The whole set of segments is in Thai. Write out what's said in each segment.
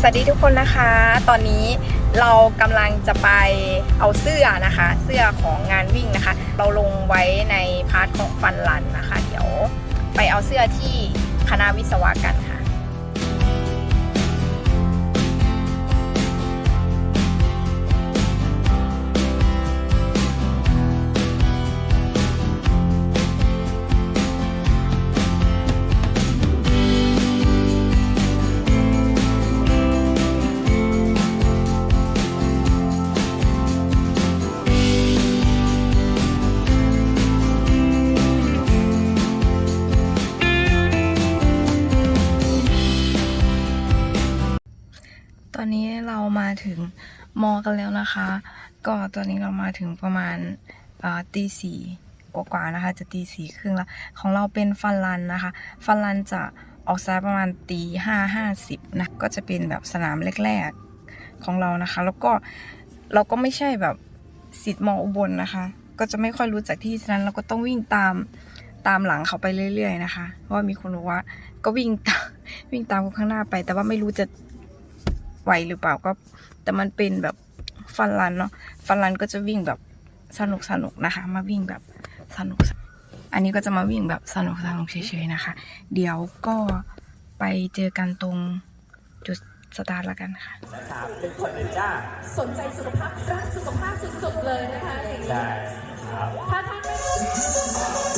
สวัสดีทุกคนนะคะ ตอนนี้เรากำลังจะไปเอาเสื้อนะคะ เสื้อของงานวิ่งนะคะ เราลงไว้ในพาร์ทของฟันรันนะคะ เดี๋ยวไปเอาเสื้อที่คณะวิศวะกันค่ะ ตอนนี้เรามาถึงมอกันแล้วนะคะ ก็ตอนนี้เรามาถึงประมาณตีสี่กว่าๆนะคะ จะตีสี่ครึ่งแล้วของเราเป็นฟันรันนะคะ ฟันรันจะออกซ้ายประมาณตีห้าห้าสิบนะก็จะเป็นแบบสนามแรกๆของเรานะคะ แล้วก็เราก็ไม่ใช่แบบสิทธิ์มออุบลนะคะ ก็จะไม่ค่อยรู้จักที่ฉะนั้นเราก็ต้องวิ่งตามตามหลังเขาไปเรื่อยๆนะคะ เพราะว่ามีคนบอกว่าก็วิ่งตามวิ่งตามคนข้างหน้าไป แต่ว่าไม่รู้จะ ไหวหรือเปล่าก็ แต่มันเป็นแบบฟันรันเนาะฟันรันก็จะวิ่งแบบสนุกสนุกนะคะ มาวิ่งแบบสนุกสนุกอันนี้ก็จะมาวิ่งแบบสนุกสนุกเฉยๆนะคะ เดี๋ยวก็ไปเจอกันตรงจุดสตาร์ทแล้วกันค่ะนะครับเป็นคนเลยจ้าสนใจสุขภาพรักสุขภาพสุดๆเลยนะคะอย่างนี้ใช่ครับถ้าท่านไม่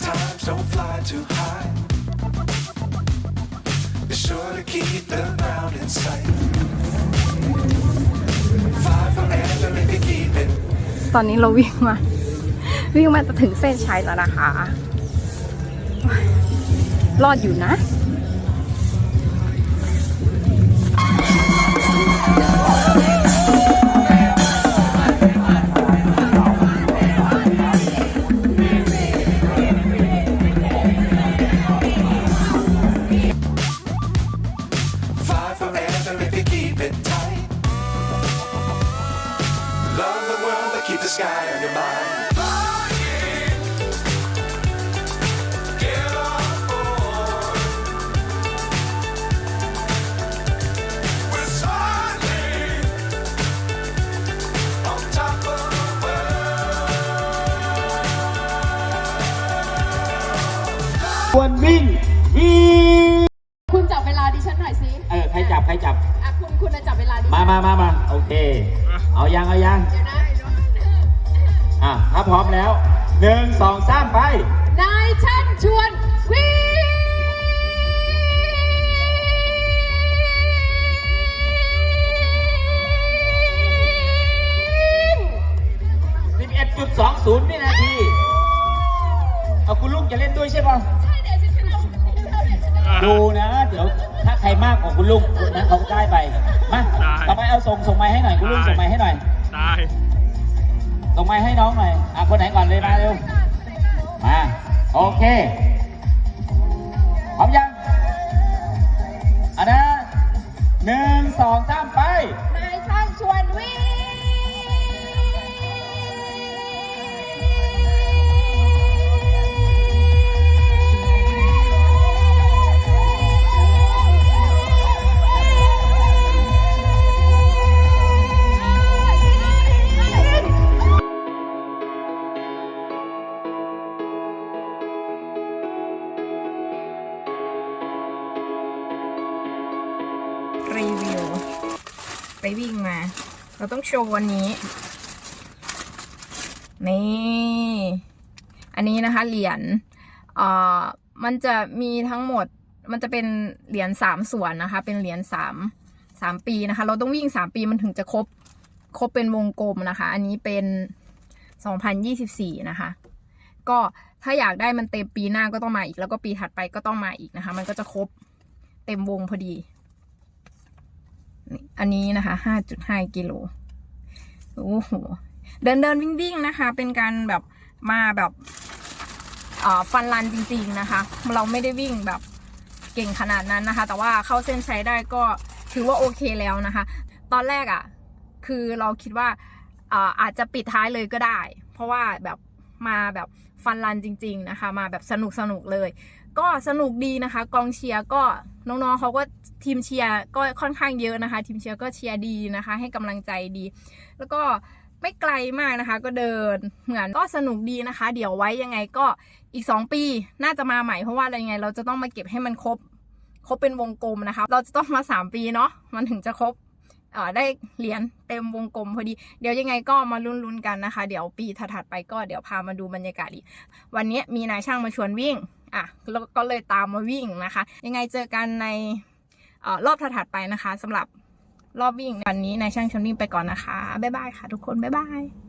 Times don't fly too high. Be sure to keep the ground in sight. Fly forever if you keep it ตอนนี้เราวิ่งมา วิ่งมาจะถึงเส้นชัยแล้วนะคะ รอดอยู่นะ วนวิ่งวิ่งคุณจับเวลาดิฉันหน่อยสิเออใครจับใครจับ อะคุณคุณจะจับเวลาดิฉันมามามามาโอเค เอายังเอายังเดี๋ยวนะอะถ้าพร้อมแล้วหนึ่งสองสามไป นายช่างชวนวิ่ง ดี๋ยวดูนะ เดี๋ยวถ้าใครมากกว่าคุณลุงคนนั้นเขาได้ไปมาต่อไปเอาส่งส่งไม้ให้หน่อยคุณลุงส่งไม้ให้หน่อยตายส่งไม้ให้น้องหน่อยอะคนไหนก่อนเลยมาเร็วมาโอเคพร้อมยังอันนะหนึ่งสองสามไป น รีวิว ไปวิ่งมา เราต้องโชว์วันนี้ นี่ อันนี้นะคะ เหรียญเอ่อมันจะมีทั้งหมดมันจะเป็นเหรียญสามส่วนนะคะ เป็นเหรียญสามสามปีนะคะ เราต้องวิ่งสามปีมันถึงจะครบ ครบเป็นวงกลมนะคะ อันนี้เป็นสองพันยี่สิบสี่นะคะ ก็ถ้าอยากได้มันเต็มปีหน้าก็ต้องมาอีก แล้วก็ปีถัดไปก็ต้องมาอีกนะคะ มันก็จะครบเต็มวงพอดี อันนี้นะคะห้าจุดห้ากิโลโอ้โห เดินเดินวิ่งวิ่งนะคะ เป็นการแบบมาแบบฟันรันจริง ๆนะคะ เราไม่ได้วิ่งแบบเก่งขนาดนั้นนะคะ แต่ว่าเข้าเส้นชัยได้ก็ถือว่าโอเคแล้วนะคะ ตอนแรกอะ่ะ คือเราคิดว่าอาจจะปิดท้ายเลยก็ได้ เพราะว่าแบบมาแบบฟันรันจริง ๆนะคะ มาแบบสนุกสนุกเลย ก็สนุกดีนะคะ กองเชียร์ก็น้องๆเขาก็ทีมเชียร์ก็ค่อนข้างเยอะนะคะ ทีมเชียร์ก็เชียร์ดีนะคะ ให้กำลังใจดี แล้วก็ไม่ไกลมากนะคะ ก็เดินเหมือนก็สนุกดีนะคะ เดี๋ยวไว้ยังไงก็อีก 2 ปีน่าจะมาใหม่เพราะว่าอะไรยังไง เราจะต้องมาเก็บให้มันครบครบเป็นวงกลมนะคะ เราจะต้องมา 3 ปีเนาะมันถึงจะครบได้เหรียญเต็มวงกลมพอดี เดี๋ยวยังไงก็มาลุ้นๆกันนะคะ เดี๋ยวปีถัดๆไปก็เดี๋ยวพามาดูบรรยากาศอีกวันนี้มีนายช่างมาชวนวิ่ง อะแล้วก็เลยตามมาวิ่งนะคะ ยังไงเจอกันในออรอบถัดไปนะคะสำหรับรอบวิ่งวันนี้นายช่างชมนวิ่งไปก่อนนะคะ บ๊ายบายค่ะทุกคน บ๊ายบาย